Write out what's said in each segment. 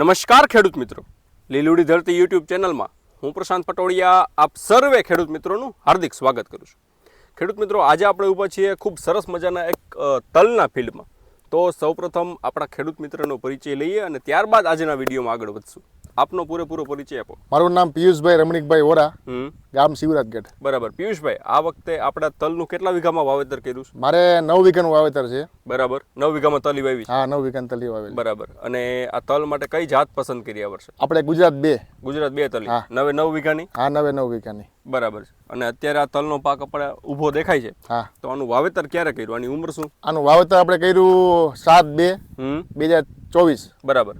નમસ્કાર ખેડૂત મિત્રો. લીલુડી ધરતી યુટ્યુબ ચેનલમાં હું પ્રશાંત પટોળિયા આપ સર્વે ખેડૂત મિત્રોનું હાર્દિક સ્વાગત કરું છું. ખેડૂત મિત્રો, આજે આપણે ઊભા છીએ ખૂબ સરસ મજાના એક તલના ફિલ્ડમાં. તો સૌપ્રથમ આપણા ખેડૂત મિત્રનો પરિચય લઈએ અને ત્યારબાદ આજના વિડીયોમાં આગળ વધશું. આપનો પૂરેપૂરો પરિચય આપો. મારું નામ પિયુષભાઈ રમણીકભાઈ ઓરા ગામ શિવરાજગઢ બરાબર. પિયુષભાઈ આ વખતે આપણા તલનું કેટલા વીઘામાં વાવેતર કર્યું છે? મારે નવ વીઘાનું વાવેતર છે. બરાબર. નવ વીઘામાં તલી વાવી હા નવ વીઘાની તલી વાવેલી બરાબર. અને આ તલ માટે કઈ જાત પસંદ કરી આ વર્ષે? આપણે ગુજરાત બે. ગુજરાત બે તલી. હા. નવે નવ વીઘાની? હા નવે નવ વીઘાની. બરાબર છે. અને અત્યારે આ તલનો પાક આપણે ઊભો દેખાય છે. હા. તો આનું વાવેતર ક્યારે કર્યું? આની ઉંમર શું? આનું વાવેતર આપણે કર્યું સાત બે બે હજાર ચોવીસ. બરાબર.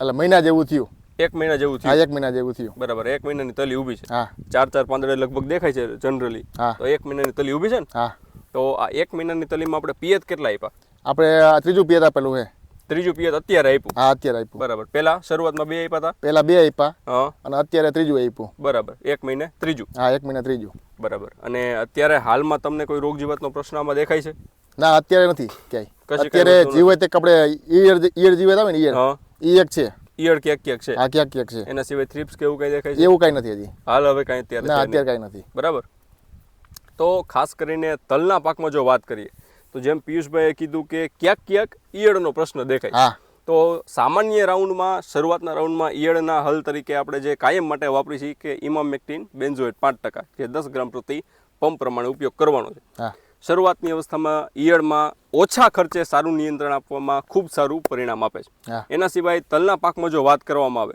એટલે મહિના જેવું થયું. એક મહિના જેવું થયું. એક મહિના જેવું થયું. બરાબર એક મહિનાની તલી ઊભી છે. હા. ચાર ચાર પાંદડે લગભગ દેખાય છે જનરલી હા. તો એક મહિનાની તલી ઊભી છે ને? હા. તો આ એક મહિનાની તલીમાં આપણે પિયત કેટલા આપ્યા? આપણે ત્રીજું પિયત આપેલું છે. ત્રીજું પિયત અત્યારે આપ્યું? હા અત્યારે આપ્યું. બરાબર. પહેલા શરૂઆતમાં બે આપ્યા હતા પહેલા બે આપ્યા. હા. અને અત્યારે ત્રીજું આપ્યું. બરાબર. એક મહિને ત્રીજું? હા એક મહિના ત્રીજું. બરાબર. અને અત્યારે હાલમાં તમને કોઈ રોગ જીવાતનો પ્રશ્ન આમાં દેખાય છે? ના અત્યારે નથી ક્યાંય. અત્યારે જીવત એક આપણે ઈયર ઈયર જીવત આવે ને ઈયર એ એક છે. ઈયળ ક્યાંક ક્યાંક છે. હા ક્યાંક ક્યાંક છે. એના સિવાય થ્રિપ્સ કે એવું કઈ દેખાય છે? એવું કઈ નથી હજી. હાલ હવે કઈ અત્યારે ના. અત્યારે કઈ નથી. બરાબર? તો ખાસ કરીને તલના પાકમાં જો વાત કરીએ તો જેમ પિયુષભાઈએ કીધું કે ક્યાંક ક્યાંક ઈયળનો પ્રશ્ન દેખાય. હા. તો સામાન્ય રાઉન્ડમાં શરૂઆતના રાઉન્ડમાં ઈયળના હલ તરીકે આપણે જે કાયમ માટે વાપરી છીએ કે ઇમામેક્ટિન બેન્ઝોએટ પાંચ ટકા જે દસ ગ્રામ પ્રતિ પંપ પ્રમાણે ઉપયોગ કરવાનો છે. હા. શરૂઆતની અવસ્થામાં ઈયળમાં ઓછા ખર્ચે સારું નિયંત્રણ આપવામાં ખૂબ સારું પરિણામ આપે છે. એના સિવાય તલના પાકમાં જો વાત કરવામાં આવે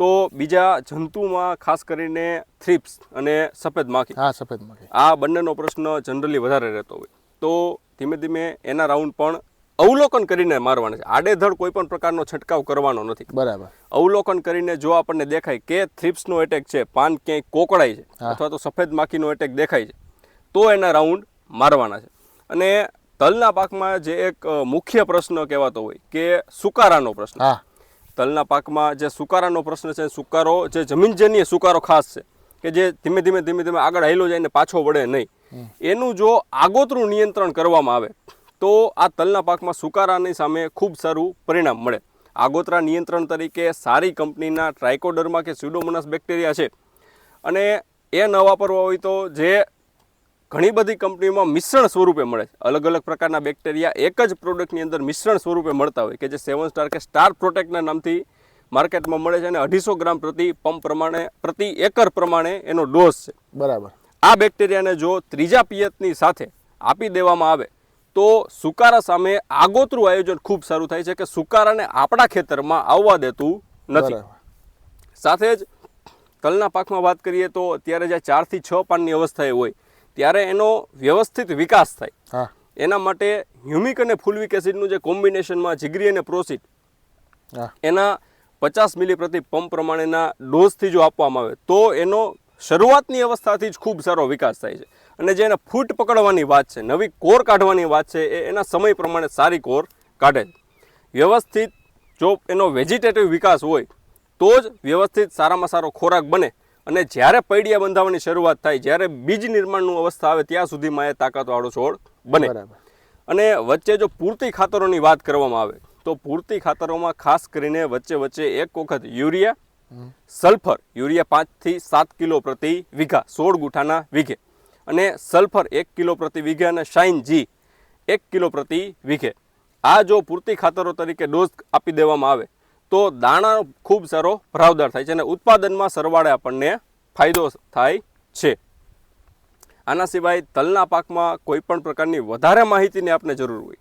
તો બીજા જંતુમાં ખાસ કરીને થ્રિપ્સ અને સફેદ માખી. હા સફેદ માખી. આ બંનેનો પ્રશ્ન જનરલી વધારે રહેતો હોય. તો ધીમે ધીમે એના રાઉન્ડ પણ અવલોકન કરીને મારવાના છે. આડેધડ કોઈ પણ પ્રકારનો છંટકાવ કરવાનો નથી. બરાબર. અવલોકન કરીને જો આપણને દેખાય કે થ્રિપ્સનો એટેક છે પાન ક્યાંય કોકળાય છે અથવા તો સફેદ માખીનો એટેક દેખાય છે તો એના રાઉન્ડ મારવાના છે. અને તલના પાકમાં જે એક મુખ્ય પ્રશ્ન કહેવાતો હોય કે સુકારાનો પ્રશ્ન. તલના પાકમાં જે સુકારાનો પ્રશ્ન છે સુકારો જે જમીનજન્ય સુકારો ખાસ છે કે જે ધીમે ધીમે ધીમે ધીમે આગળ હાલ્યો જાય ને પાછો વળે નહીં. એનું જો આગોતરું નિયંત્રણ કરવામાં આવે તો આ તલના પાકમાં સુકારાની સામે ખૂબ સારું પરિણામ મળે. આગોતરા નિયંત્રણ તરીકે સારી કંપનીના ટ્રાયકોડરમાં કે સ્યુડોમોનાસ બેક્ટેરિયા છે. અને એ ન વાપરવા હોય તો જે ઘણી બધી કંપનીઓમાં મિશ્રણ સ્વરૂપે મળે છે. અલગ અલગ પ્રકારના બેક્ટેરિયા એક જ પ્રોડક્ટની અંદર મિશ્રણ સ્વરૂપે મળતા હોય કે જે સેવન સ્ટાર કે સ્ટાર પ્રોટેક્ટના નામથી માર્કેટમાં મળે છે અને અઢીસો ગ્રામ પ્રતિ પંપ પ્રમાણે પ્રતિ એકર પ્રમાણે એનો ડોઝ છે. બરાબર. આ બેક્ટેરિયાને જો ત્રીજા પિયતની સાથે આપી દેવામાં આવે તો સુકારા સામે આગોતરું આયોજન ખૂબ સારું થાય છે કે સુકારાને આપણા ખેતરમાં આવવા દેતું નથી. સાથે જ તલના પાકમાં વાત કરીએ તો અત્યારે જે ચારથી છ પાનની અવસ્થાએ હોય ત્યારે એનો વ્યવસ્થિત વિકાસ થાય. એના માટે હ્યુમિક અને ફુલવિક એસિડનું જે કોમ્બિનેશનમાં જીગરી અને પ્રોસિડ એના પચાસ મિલી પ્રતિ પંપ પ્રમાણેના ડોઝથી જો આપવામાં આવે તો એનો શરૂઆતની અવસ્થાથી જ ખૂબ સારો વિકાસ થાય છે. અને જે એને ફૂટ પકડવાની વાત છે નવી કોર કાઢવાની વાત છે એ એના સમય પ્રમાણે સારી કોર કાઢે વ્યવસ્થિત જો એનો વેજીટેટિવ વિકાસ હોય તો જ વ્યવસ્થિત સારામાં સારો ખોરાક બને. અને જ્યારે પૈડિયા બંધાવવાની શરૂઆત થાય જ્યારે બીજ નિર્માણનું અવસ્થા આવે ત્યાં સુધીમાં એ તાકાતવાળો છોડ બને. અને વચ્ચે જો પૂરતી ખાતરોની વાત કરવામાં આવે તો પૂરતી ખાતરોમાં ખાસ કરીને વચ્ચે વચ્ચે એક વખત યુરિયા સલ્ફર યુરિયા પાંચથી સાત કિલો પ્રતિ વીઘા સોળ ગુઠાના વીઘે. અને સલ્ફર એક કિલો પ્રતિ વીઘે અને શાઇન જી એક કિલો પ્રતિ વીઘે. આ જો પૂરતી ખાતરો તરીકે ડોઝ આપી દેવામાં આવે તો દાણા ખૂબ સારો ભરાવદાર થાય છે અને ઉત્પાદનમાં સરવાળે આપણને ફાયદો થાય છે. આના સિવાય તલના પાકમાં કોઈ પણ પ્રકારની વધારે માહિતીની આપને જરૂર હોય,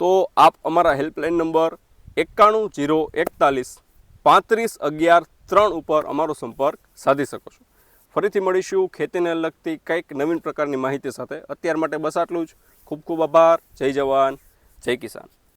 તો આપ અમારા હેલ્પલાઇન નંબર એકાણું જીરો એકતાલીસ પાંત્રીસ અગિયાર ત્રણ ઉપર અમારો સંપર્ક સાધી શકો છો. ફરીથી મળીશું ખેતીને લગતી કંઈક નવીન પ્રકારની માહિતી સાથે. અત્યાર માટે બસ આટલું જ. ખૂબ ખૂબ આભાર. જય જવાન. જય કિસાન.